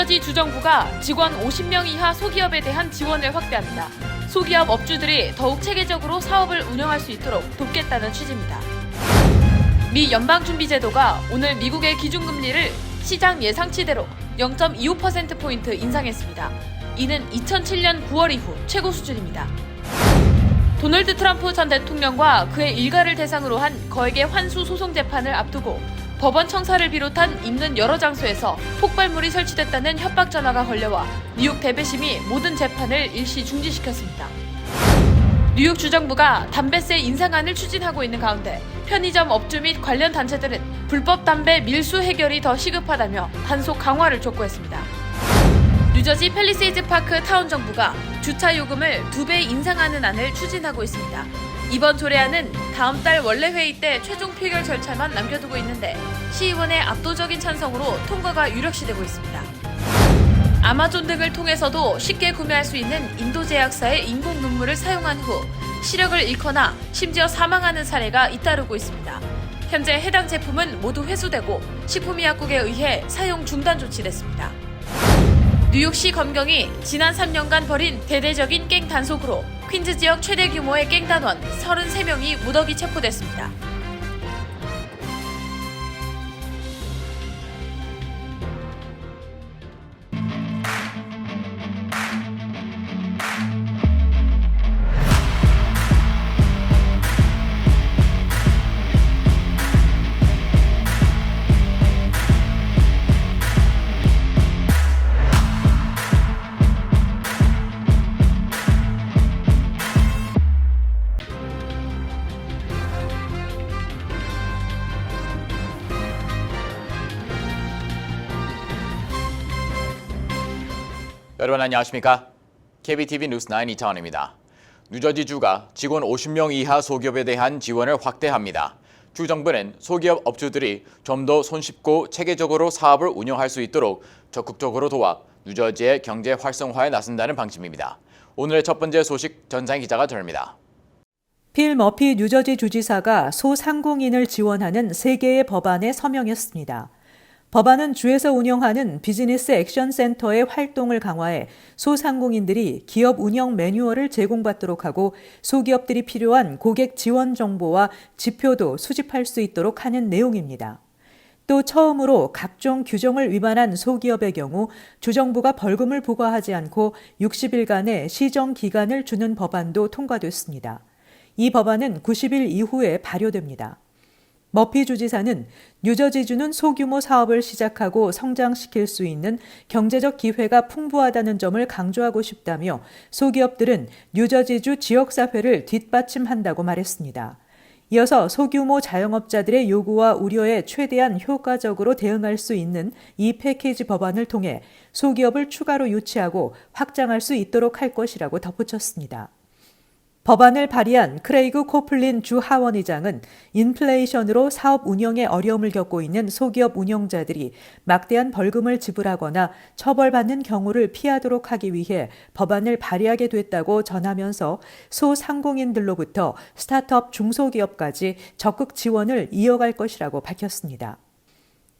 뉴저지 주정부가 직원 50명 이하 소기업에 대한 지원을 확대합니다. 소기업 업주들이 더욱 체계적으로 사업을 운영할 수 있도록 돕겠다는 취지입니다. 미 연방준비제도가 오늘 미국의 기준금리를 시장 예상치대로 0.25%포인트 인상했습니다. 이는 2007년 9월 이후 최고 수준입니다. 도널드 트럼프 전 대통령과 그의 일가를 대상으로 한 거액의 환수 소송 재판을 앞두고 법원 청사를 비롯한 있는 여러 장소에서 폭발물이 설치됐다는 협박 전화가 걸려와 뉴욕 대배심이 모든 재판을 일시 중지시켰습니다. 뉴욕 주정부가 담배세 인상안을 추진하고 있는 가운데 편의점 업주 및 관련 단체들은 불법 담배 밀수 해결이 더 시급하다며 단속 강화를 촉구했습니다. 뉴저지 팰리세이즈 파크 타운 정부가 주차 요금을 두 배 인상하는 안을 추진하고 있습니다. 이번 조례안은 다음 달 원래 회의 때 최종 표결 절차만 남겨두고 있는데 시의원의 압도적인 찬성으로 통과가 유력시되고 있습니다. 아마존 등을 통해서도 쉽게 구매할 수 있는 인도 제약사의 인공 눈물을 사용한 후 시력을 잃거나 심지어 사망하는 사례가 잇따르고 있습니다. 현재 해당 제품은 모두 회수되고 식품의약국에 의해 사용 중단 조치됐습니다. 뉴욕시 검경이 지난 3년간 벌인 대대적인 깽 단속으로 퀸즈 지역 최대 규모의 깽단원 33명이 무더기 체포됐습니다. 여러분 안녕하십니까? KBTV 뉴스 9 이타원입니다. 뉴저지주가 직원 50명 이하 소기업에 대한 지원을 확대합니다. 주 정부는 소기업 업주들이 좀 더 손쉽고 체계적으로 사업을 운영할 수 있도록 적극적으로 도와 뉴저지의 경제 활성화에 나선다는 방침입니다. 오늘의 첫 번째 소식 전장 기자가 전합니다. 필 머피 뉴저지 주지사가 소상공인을 지원하는 세 개의 법안에 서명했습니다. 법안은 주에서 운영하는 비즈니스 액션 센터의 활동을 강화해 소상공인들이 기업 운영 매뉴얼을 제공받도록 하고 소기업들이 필요한 고객 지원 정보와 지표도 수집할 수 있도록 하는 내용입니다. 또 처음으로 각종 규정을 위반한 소기업의 경우 주정부가 벌금을 부과하지 않고 60일간의 시정 기간을 주는 법안도 통과됐습니다. 이 법안은 90일 이후에 발효됩니다. 머피 주지사는 뉴저지주는 소규모 사업을 시작하고 성장시킬 수 있는 경제적 기회가 풍부하다는 점을 강조하고 싶다며 소기업들은 뉴저지주 지역사회를 뒷받침한다고 말했습니다. 이어서 소규모 자영업자들의 요구와 우려에 최대한 효과적으로 대응할 수 있는 이 패키지 법안을 통해 소기업을 추가로 유치하고 확장할 수 있도록 할 것이라고 덧붙였습니다. 법안을 발의한 크레이그 코플린 주 하원 의장은 인플레이션으로 사업 운영에 어려움을 겪고 있는 소기업 운영자들이 막대한 벌금을 지불하거나 처벌받는 경우를 피하도록 하기 위해 법안을 발의하게 됐다고 전하면서 소상공인들로부터 스타트업 중소기업까지 적극 지원을 이어갈 것이라고 밝혔습니다.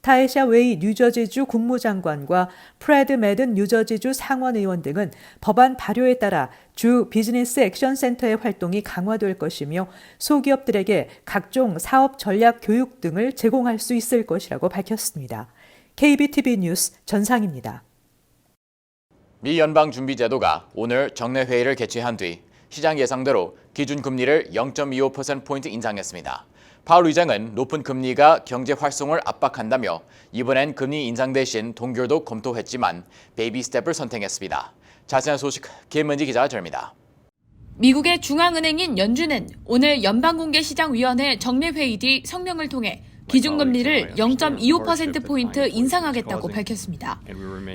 타에샤 웨이 뉴저지주 국무장관과 프레드 매든 뉴저지주 상원의원 등은 법안 발효에 따라 주 비즈니스 액션 센터의 활동이 강화될 것이며 소기업들에게 각종 사업 전략 교육 등을 제공할 수 있을 것이라고 밝혔습니다. KBTV 뉴스 전상입니다. 미 연방준비제도가 오늘 정례 회의를 개최한 뒤 시장 예상대로 기준 금리를 0.25%포인트 인상했습니다. 파월 의장은 높은 금리가 경제 활성을 압박한다며 이번엔 금리 인상 대신 동결도 검토했지만 베이비 스텝을 선택했습니다. 자세한 소식 김은지 기자가 전합니다. 미국의 중앙은행인 연준은 오늘 연방공개시장위원회 정례회의 뒤 성명을 통해 기준금리를 0.25%포인트 인상하겠다고 밝혔습니다.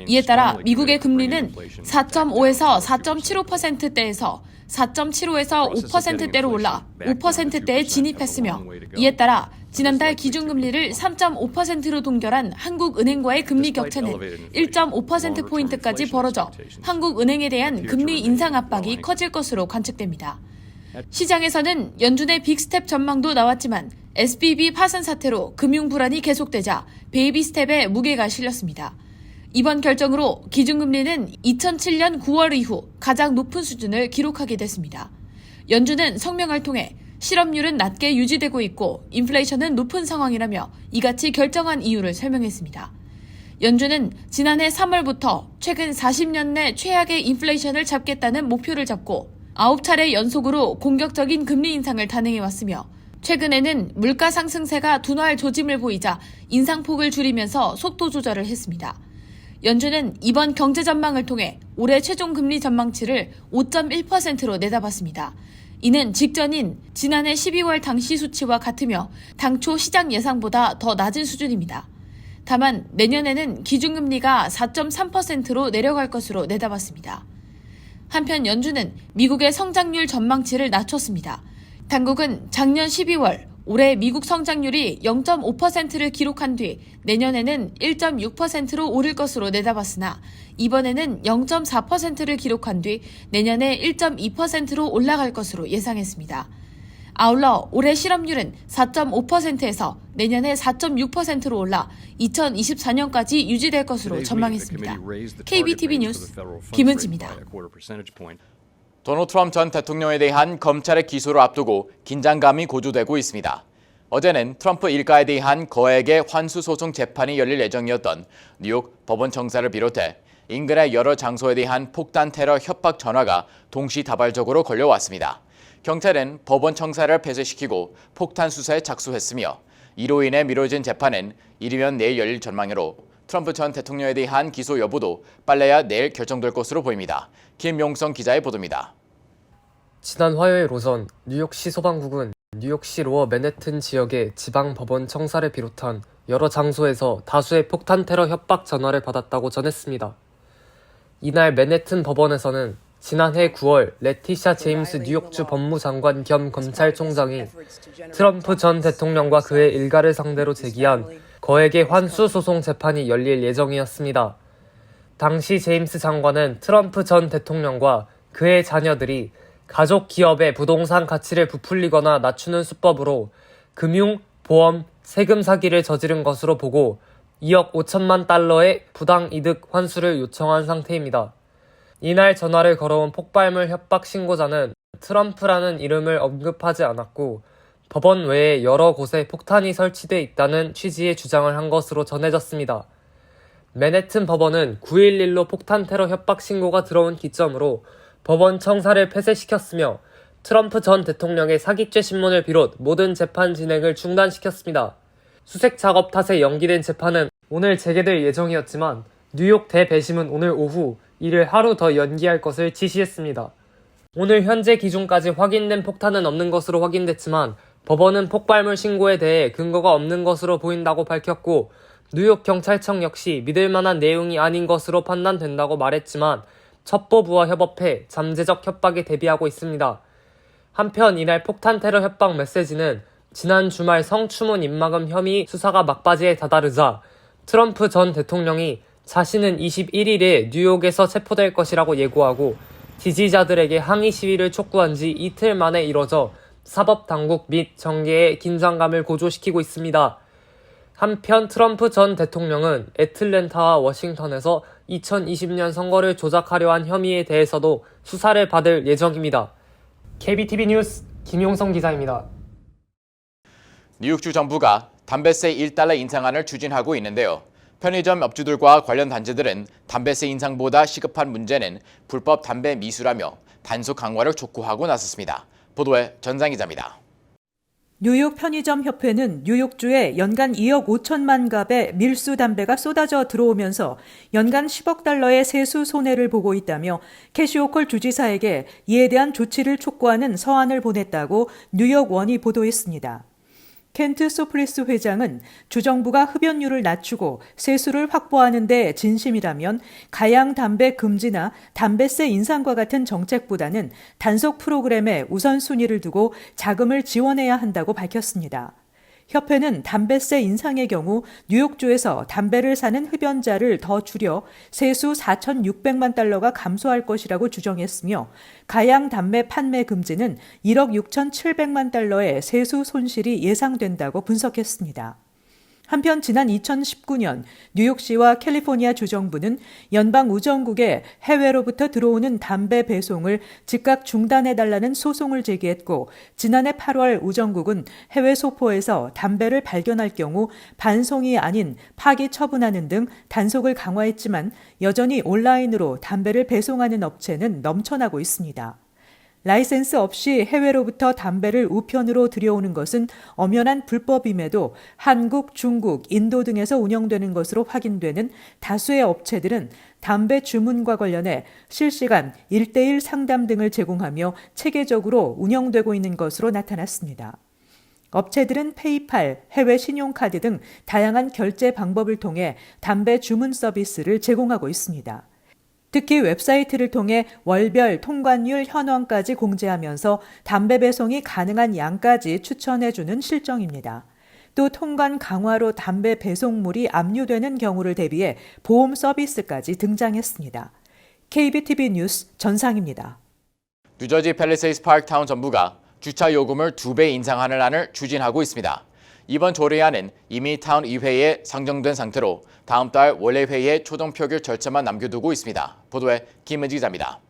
이에 따라 미국의 금리는 4.5에서 4.75%대에서 4.75에서 5%대로 올라 5%대에 진입했으며 이에 따라 지난달 기준금리를 3.5%로 동결한 한국은행과의 금리 격차는 1.5%포인트까지 벌어져 한국은행에 대한 금리 인상 압박이 커질 것으로 관측됩니다. 시장에서는 연준의 빅스텝 전망도 나왔지만 SBB 파산 사태로 금융 불안이 계속되자 베이비 스텝에 무게가 실렸습니다. 이번 결정으로 기준금리는 2007년 9월 이후 가장 높은 수준을 기록하게 됐습니다. 연준은 성명을 통해 실업률은 낮게 유지되고 있고 인플레이션은 높은 상황이라며 이같이 결정한 이유를 설명했습니다. 연준은 지난해 3월부터 최근 40년 내 최악의 인플레이션을 잡겠다는 목표를 잡고 9차례 연속으로 공격적인 금리 인상을 단행해 왔으며 최근에는 물가 상승세가 둔화할 조짐을 보이자 인상폭을 줄이면서 속도 조절을 했습니다. 연준은 이번 경제 전망을 통해 올해 최종 금리 전망치를 5.1%로 내다봤습니다. 이는 직전인 지난해 12월 당시 수치와 같으며 당초 시장 예상보다 더 낮은 수준입니다. 다만 내년에는 기준금리가 4.3%로 내려갈 것으로 내다봤습니다. 한편 연준은 미국의 성장률 전망치를 낮췄습니다. 당국은 작년 12월 올해 미국 성장률이 0.5%를 기록한 뒤 내년에는 1.6%로 오를 것으로 내다봤으나 이번에는 0.4%를 기록한 뒤 내년에 1.2%로 올라갈 것으로 예상했습니다. 아울러 올해 실업률은 4.5%에서 내년에 4.6%로 올라 2024년까지 유지될 것으로 전망했습니다. KBTV 뉴스 김은지입니다. 도널드 트럼프 전 대통령에 대한 검찰의 기소를 앞두고 긴장감이 고조되고 있습니다. 어제는 트럼프 일가에 대한 거액의 환수 소송 재판이 열릴 예정이었던 뉴욕 법원 청사를 비롯해 인근의 여러 장소에 대한 폭탄 테러 협박 전화가 동시다발적으로 걸려왔습니다. 경찰은 법원 청사를 폐쇄시키고 폭탄 수사에 착수했으며 이로 인해 미뤄진 재판은 이르면 내일 열릴 전망으로 트럼프 전 대통령에 대한 기소 여부도 빨라야 내일 결정될 것으로 보입니다. 김용성 기자의 보도입니다. 지난 화요일 오전 뉴욕시 소방국은 뉴욕시 로어 맨해튼 지역의 지방 법원 청사를 비롯한 여러 장소에서 다수의 폭탄 테러 협박 전화를 받았다고 전했습니다. 이날 맨해튼 법원에서는 지난해 9월 레티샤 제임스 뉴욕주 법무장관 겸 검찰총장이 트럼프 전 대통령과 그의 일가를 상대로 제기한 거액의 환수 소송 재판이 열릴 예정이었습니다. 당시 제임스 장관은 트럼프 전 대통령과 그의 자녀들이 가족 기업의 부동산 가치를 부풀리거나 낮추는 수법으로 금융, 보험, 세금 사기를 저지른 것으로 보고 2억 5천만 달러의 부당 이득 환수를 요청한 상태입니다. 이날 전화를 걸어온 폭발물 협박 신고자는 트럼프라는 이름을 언급하지 않았고 법원 외에 여러 곳에 폭탄이 설치돼 있다는 취지의 주장을 한 것으로 전해졌습니다. 맨해튼 법원은 9.11로 폭탄 테러 협박 신고가 들어온 기점으로 법원 청사를 폐쇄시켰으며 트럼프 전 대통령의 사기죄 신문을 비롯 모든 재판 진행을 중단시켰습니다. 수색 작업 탓에 연기된 재판은 오늘 재개될 예정이었지만 뉴욕 대배심은 오늘 오후 이를 하루 더 연기할 것을 지시했습니다. 오늘 현재 기준까지 확인된 폭탄은 없는 것으로 확인됐지만 법원은 폭발물 신고에 대해 근거가 없는 것으로 보인다고 밝혔고 뉴욕 경찰청 역시 믿을 만한 내용이 아닌 것으로 판단된다고 말했지만 첩보부와 협업해 잠재적 협박에 대비하고 있습니다. 한편 이날 폭탄 테러 협박 메시지는 지난 주말 성추문 입막음 혐의 수사가 막바지에 다다르자 트럼프 전 대통령이 자신은 21일에 뉴욕에서 체포될 것이라고 예고하고 지지자들에게 항의 시위를 촉구한 지 이틀 만에 이뤄져 사법 당국 및 정계의 긴장감을 고조시키고 있습니다. 한편 트럼프 전 대통령은 애틀랜타와 워싱턴에서 2020년 선거를 조작하려 한 혐의에 대해서도 수사를 받을 예정입니다. KBTV 뉴스 김용성 기자입니다. 뉴욕주 정부가 담배세 1달러 인상안을 추진하고 있는데요. 편의점 업주들과 관련 단체들은 담배세 인상보다 시급한 문제는 불법 담배 미수라며 단속 강화를 촉구하고 나섰습니다. 보도에 전상 기자입니다. 뉴욕 편의점 협회는 뉴욕주에 연간 2억 5천만 갑의 밀수 담배가 쏟아져 들어오면서 연간 10억 달러의 세수 손해를 보고 있다며 캐시오콜 주지사에게 이에 대한 조치를 촉구하는 서한을 보냈다고 뉴욕 원이 보도했습니다. 켄트 소프리스 회장은 주정부가 흡연율을 낮추고 세수를 확보하는 데 진심이라면 가양 담배 금지나 담배세 인상과 같은 정책보다는 단속 프로그램에 우선순위를 두고 자금을 지원해야 한다고 밝혔습니다. 협회는 담배세 인상의 경우 뉴욕주에서 담배를 사는 흡연자를 더 줄여 세수 4,600만 달러가 감소할 것이라고 주정했으며 가양 담배 판매 금지는 1억 6,700만 달러의 세수 손실이 예상된다고 분석했습니다. 한편 지난 2019년 뉴욕시와 캘리포니아 주정부는 연방 우정국에 해외로부터 들어오는 담배 배송을 즉각 중단해달라는 소송을 제기했고 지난해 8월 우정국은 해외 소포에서 담배를 발견할 경우 반송이 아닌 파기 처분하는 등 단속을 강화했지만 여전히 온라인으로 담배를 배송하는 업체는 넘쳐나고 있습니다. 라이센스 없이 해외로부터 담배를 우편으로 들여오는 것은 엄연한 불법임에도 한국, 중국, 인도 등에서 운영되는 것으로 확인되는 다수의 업체들은 담배 주문과 관련해 실시간 1대1 상담 등을 제공하며 체계적으로 운영되고 있는 것으로 나타났습니다. 업체들은 페이팔, 해외 신용카드 등 다양한 결제 방법을 통해 담배 주문 서비스를 제공하고 있습니다. 특히 웹사이트를 통해 월별 통관율 현황까지 공지하면서 담배 배송이 가능한 양까지 추천해주는 실정입니다. 또 통관 강화로 담배 배송물이 압류되는 경우를 대비해 보험 서비스까지 등장했습니다. KBTV 뉴스 전상입니다. 뉴저지 팰리세이스 파크타운 정부가 주차 요금을 두 배 인상하는 안을 추진하고 있습니다. 이번 조례안은 이미 타운 의회에 상정된 상태로 다음 달 원래 회의에 초동 표결 절차만 남겨두고 있습니다. 보도에 김은지 기자입니다.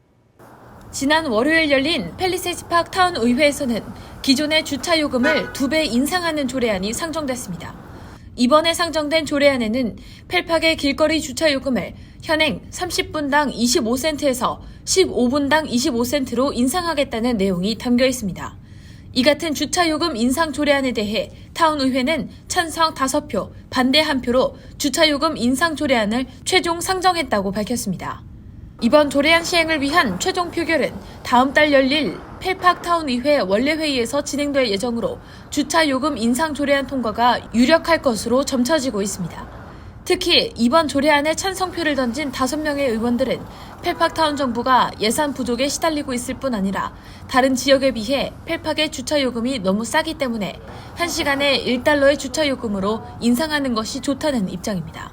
지난 월요일 열린 팰리세이스 파크 타운 의회에서는 기존의 주차 요금을 두 배 인상하는 조례안이 상정됐습니다. 이번에 상정된 조례안에는 펠팍의 길거리 주차 요금을 현행 30분당 25센트에서 15분당 25센트로 인상하겠다는 내용이 담겨 있습니다. 이 같은 주차 요금 인상 조례안에 대해 타운 의회는 찬성 5표, 반대 1표로 주차 요금 인상 조례안을 최종 상정했다고 밝혔습니다. 이번 조례안 시행을 위한 최종 표결은 다음 달 열릴 펠팍타운 의회 원래 회의에서 진행될 예정으로 주차 요금 인상 조례안 통과가 유력할 것으로 점쳐지고 있습니다. 특히 이번 조례안에 찬성표를 던진 5명의 의원들은 펠팍타운 정부가 예산 부족에 시달리고 있을 뿐 아니라 다른 지역에 비해 펠팍의 주차 요금이 너무 싸기 때문에 1시간에 1달러의 주차 요금으로 인상하는 것이 좋다는 입장입니다.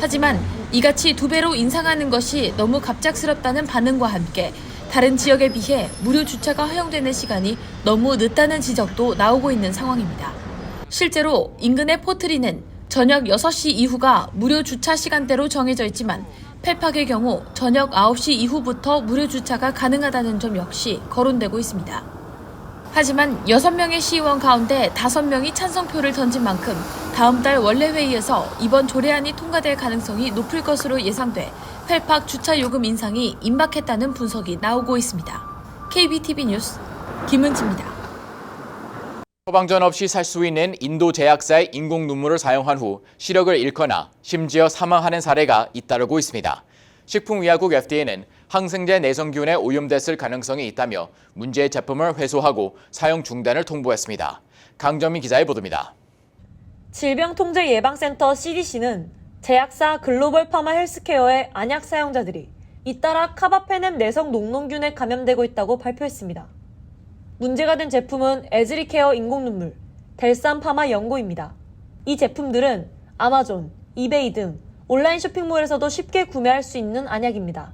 하지만 이같이 두 배로 인상하는 것이 너무 갑작스럽다는 반응과 함께 다른 지역에 비해 무료 주차가 허용되는 시간이 너무 늦다는 지적도 나오고 있는 상황입니다. 실제로 인근의 포트리는 저녁 6시 이후가 무료 주차 시간대로 정해져 있지만 펠팍의 경우 저녁 9시 이후부터 무료 주차가 가능하다는 점 역시 거론되고 있습니다. 하지만 6명의 시의원 가운데 5명이 찬성표를 던진 만큼 다음 달 원래 회의에서 이번 조례안이 통과될 가능성이 높을 것으로 예상돼 펠팍 주차 요금 인상이 임박했다는 분석이 나오고 있습니다. KBTV 뉴스 김은지입니다. 소방전 없이 살 수 있는 인도 제약사의 인공 눈물을 사용한 후 시력을 잃거나 심지어 사망하는 사례가 잇따르고 있습니다. 식품의약국 FDA는 항생제 내성균에 오염됐을 가능성이 있다며 문제의 제품을 회수하고 사용 중단을 통보했습니다. 강정민 기자의 보도입니다. 질병통제예방센터 CDC는 제약사 글로벌 파마 헬스케어의 안약 사용자들이 잇따라 카바페넴 내성 녹농균에 감염되고 있다고 발표했습니다. 문제가 된 제품은 에즈리케어 인공눈물, 델산 파마 연고입니다. 이 제품들은 아마존, 이베이 등 온라인 쇼핑몰에서도 쉽게 구매할 수 있는 안약입니다.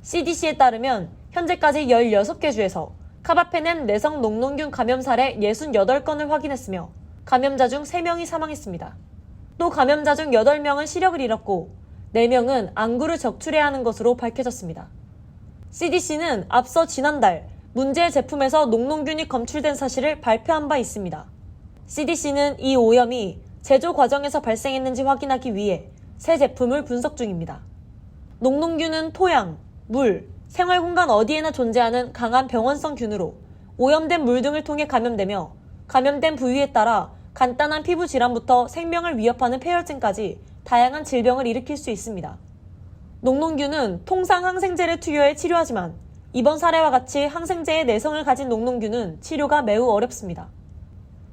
CDC에 따르면 현재까지 16개 주에서 카바페넴 내성 녹농균 감염 사례 68건을 확인했으며 감염자 중 3명이 사망했습니다. 또 감염자 중 8명은 시력을 잃었고 4명은 안구를 적출해야 하는 것으로 밝혀졌습니다. CDC는 앞서 지난달 문제의 제품에서 녹농균이 검출된 사실을 발표한 바 있습니다. CDC는 이 오염이 제조 과정에서 발생했는지 확인하기 위해 새 제품을 분석 중입니다. 녹농균은 토양, 물, 생활 공간 어디에나 존재하는 강한 병원성 균으로 오염된 물 등을 통해 감염되며 감염된 부위에 따라 간단한 피부 질환부터 생명을 위협하는 폐혈증까지 다양한 질병을 일으킬 수 있습니다. 녹농균은 통상 항생제를 투여해 치료하지만 이번 사례와 같이 항생제의 내성을 가진 녹농균은 치료가 매우 어렵습니다.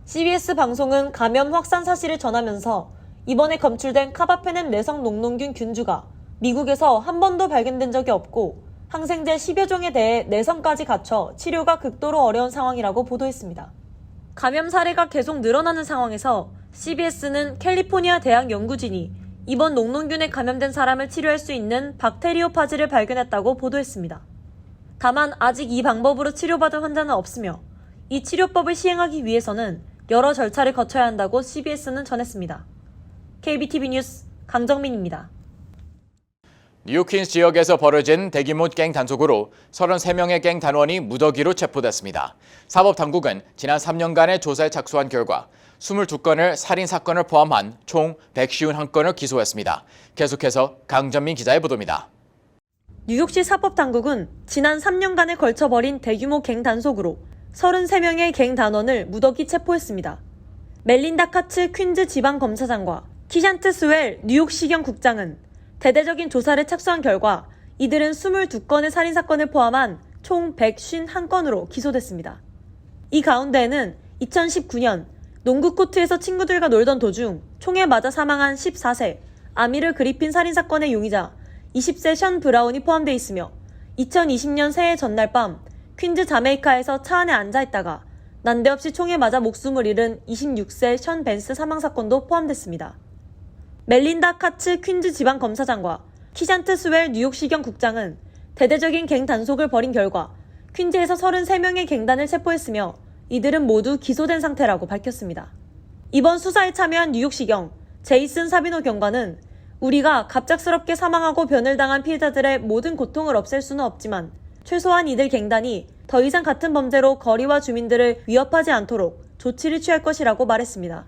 CBS 방송은 감염 확산 사실을 전하면서 이번에 검출된 카바페넴 내성 녹농균 균주가 미국에서 한 번도 발견된 적이 없고 항생제 10여 종에 대해 내성까지 갖춰 치료가 극도로 어려운 상황이라고 보도했습니다. 감염 사례가 계속 늘어나는 상황에서 CBS는 캘리포니아 대학 연구진이 이번 녹농균에 감염된 사람을 치료할 수 있는 박테리오파즈를 발견했다고 보도했습니다. 다만 아직 이 방법으로 치료받은 환자는 없으며 이 치료법을 시행하기 위해서는 여러 절차를 거쳐야 한다고 CBS는 전했습니다. KBTV 뉴스 강정민입니다. 뉴욕 퀸스 지역에서 벌어진 대규모 갱 단속으로 33명의 갱 단원이 무더기로 체포됐습니다. 사법당국은 지난 3년간의 조사에 착수한 결과 22건을 살인 사건을 포함한 총 151건을 기소했습니다. 계속해서 강전민 기자의 보도입니다. 뉴욕시 사법당국은 지난 3년간에 걸쳐 벌인 대규모 갱 단속으로 33명의 갱 단원을 무더기 체포했습니다. 멜린다 카츠 퀸즈 지방검사장과 키샨트 스웰 뉴욕시경 국장은 대대적인 조사를 착수한 결과 이들은 22건의 살인사건을 포함한 총 151건으로 기소됐습니다. 이 가운데에는 2019년 농구 코트에서 친구들과 놀던 도중 총에 맞아 사망한 14세 아미르 그리핀 살인사건의 용의자 20세 션 브라운이 포함되어 있으며 2020년 새해 전날 밤 퀸즈 자메이카에서 차 안에 앉아 있다가 난데없이 총에 맞아 목숨을 잃은 26세 션 벤스 사망 사건도 포함됐습니다. 멜린다 카츠 퀸즈 지방 검사장과 키샨트 스웰 뉴욕시경 국장은 대대적인 갱 단속을 벌인 결과 퀸즈에서 33명의 갱단을 체포했으며 이들은 모두 기소된 상태라고 밝혔습니다. 이번 수사에 참여한 뉴욕시경 제이슨 사비노 경관은 우리가 갑작스럽게 사망하고 변을 당한 피해자들의 모든 고통을 없앨 수는 없지만 최소한 이들 갱단이 더 이상 같은 범죄로 거리와 주민들을 위협하지 않도록 조치를 취할 것이라고 말했습니다.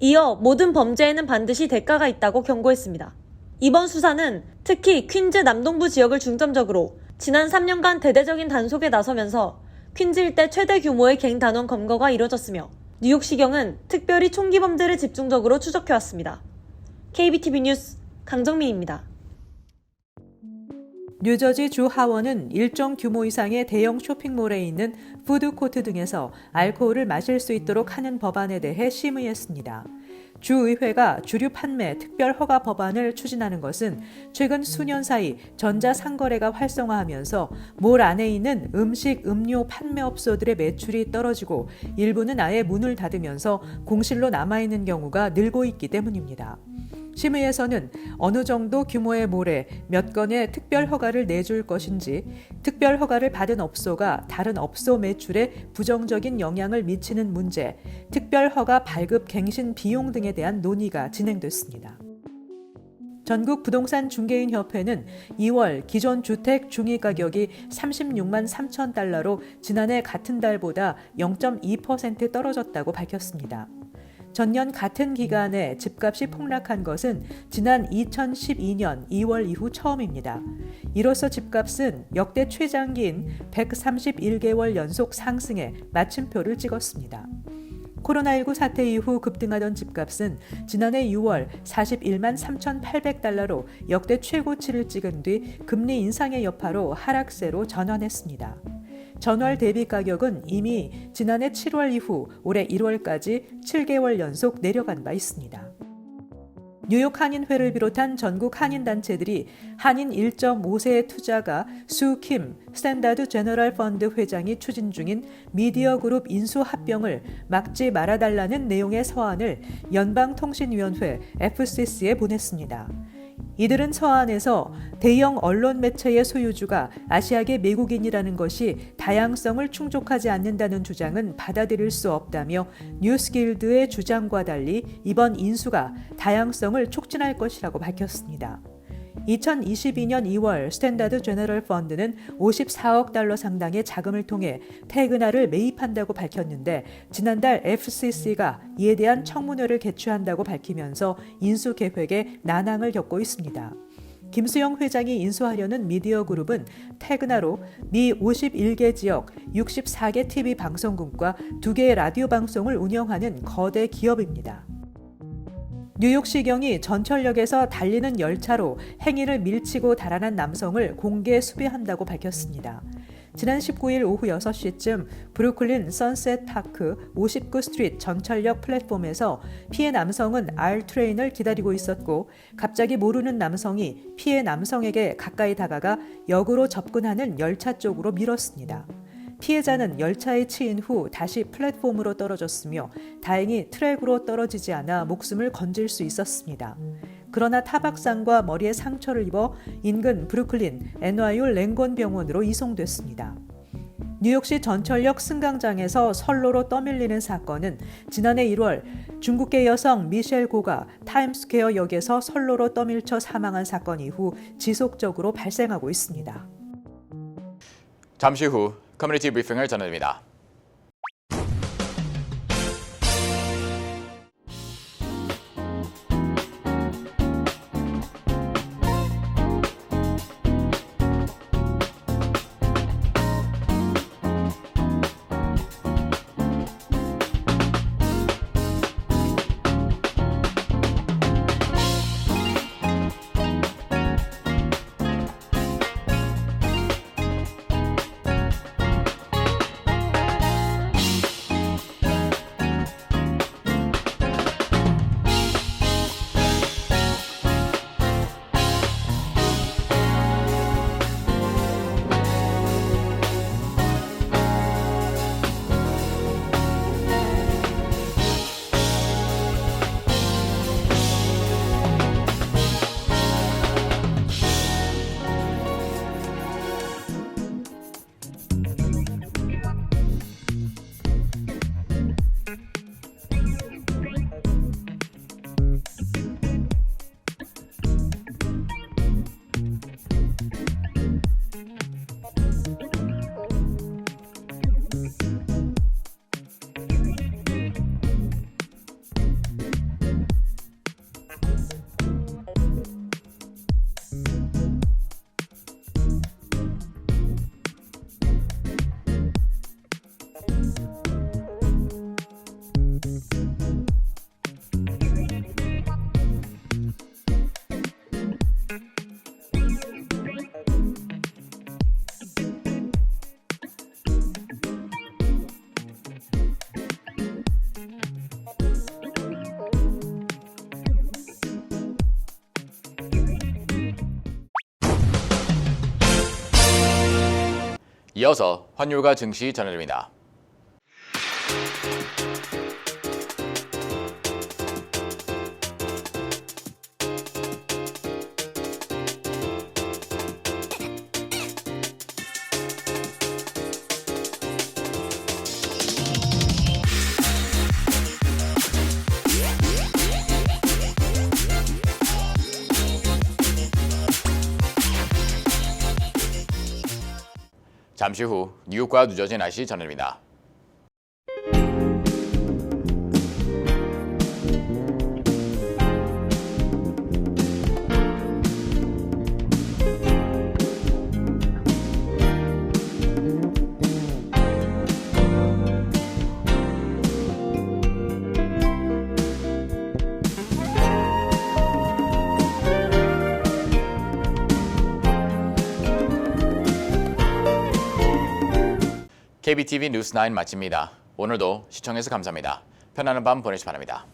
이어 모든 범죄에는 반드시 대가가 있다고 경고했습니다. 이번 수사는 특히 퀸즈 남동부 지역을 중점적으로 지난 3년간 대대적인 단속에 나서면서 퀸즈 일대 최대 규모의 갱 단원 검거가 이뤄졌으며 뉴욕시경은 특별히 총기 범죄를 집중적으로 추적해왔습니다. KBTV 뉴스 강정민입니다. 뉴저지 주 하원은 일정 규모 이상의 대형 쇼핑몰에 있는 푸드코트 등에서 알코올을 마실 수 있도록 하는 법안에 대해 심의했습니다. 주의회가 주류 판매 특별 허가 법안을 추진하는 것은 최근 수년 사이 전자상거래가 활성화하면서 몰 안에 있는 음식, 음료 판매업소들의 매출이 떨어지고 일부는 아예 문을 닫으면서 공실로 남아있는 경우가 늘고 있기 때문입니다. 심의에서는 어느 정도 규모의 몰에 몇 건의 특별 허가를 내줄 것인지, 특별 허가를 받은 업소가 다른 업소 매출에 부정적인 영향을 미치는 문제, 특별 허가 발급 갱신 비용 등에 대한 논의가 진행됐습니다. 전국 부동산 중개인 협회는 2월 기존 주택 중위 가격이 36만 3천 달러로 지난해 같은 달보다 0.2% 떨어졌다고 밝혔습니다. 전년 같은 기간에 집값이 폭락한 것은 지난 2012년 2월 이후 처음입니다. 이로써 집값은 역대 최장기인 131개월 연속 상승에 마침표를 찍었습니다. 코로나19 사태 이후 급등하던 집값은 지난해 6월 41만 3,800달러로 역대 최고치를 찍은 뒤 금리 인상의 여파로 하락세로 전환했습니다. 전월 대비 가격은 이미 지난해 7월 이후 올해 1월까지 7개월 연속 내려간 바 있습니다. 뉴욕 한인회를 비롯한 전국 한인단체들이 한인 1.5세의 투자가 수 킴 스탠다드 제너럴 펀드 회장이 추진 중인 미디어 그룹 인수 합병을 막지 말아달라는 내용의 서한을 연방통신위원회 FCC에 보냈습니다. 이들은 서한에서 대형 언론 매체의 소유주가 아시아계 미국인이라는 것이 다양성을 충족하지 않는다는 주장은 받아들일 수 없다며 뉴스길드의 주장과 달리 이번 인수가 다양성을 촉진할 것이라고 밝혔습니다. 2022년 2월 스탠다드 제너럴 펀드는 54억 달러 상당의 자금을 통해 태그나를 매입한다고 밝혔는데 지난달 FCC가 이에 대한 청문회를 개최한다고 밝히면서 인수 계획에 난항을 겪고 있습니다. 김수영 회장이 인수하려는 미디어 그룹은 태그나로 미 51개 지역 64개 TV 방송국과 2개의 라디오 방송을 운영하는 거대 기업입니다. 뉴욕시경이 전철역에서 달리는 열차로 행위를 밀치고 달아난 남성을 공개 수배한다고 밝혔습니다. 지난 19일 오후 6시쯤 브루클린 선셋 파크 59 스트리트 전철역 플랫폼에서 피해 남성은 R 트레인을 기다리고 있었고 갑자기 모르는 남성이 피해 남성에게 가까이 다가가 역으로 접근하는 열차 쪽으로 밀었습니다. 피해자는 열차에 치인 후 다시 플랫폼으로 떨어졌으며 다행히 트랙으로 떨어지지 않아 목숨을 건질 수 있었습니다. 그러나 타박상과 머리에 상처를 입어 인근 브루클린 NYU 랭건 병원으로 이송됐습니다. 뉴욕시 전철역 승강장에서 선로로 떠밀리는 사건은 지난해 1월 중국계 여성 미셸 고가 타임스퀘어 역에서 선로로 떠밀쳐 사망한 사건 이후 지속적으로 발생하고 있습니다. 잠시 후 커뮤니티 브리핑을 전해드립니다. 이어서 환율과 증시 전해드립니다. 잠시 후 뉴욕과 뉴저지 날씨 전해드립니다. KBTV 뉴스 9 마칩니다. 오늘도 시청해서 감사합니다. 편안한 밤 보내시 기 바랍니다.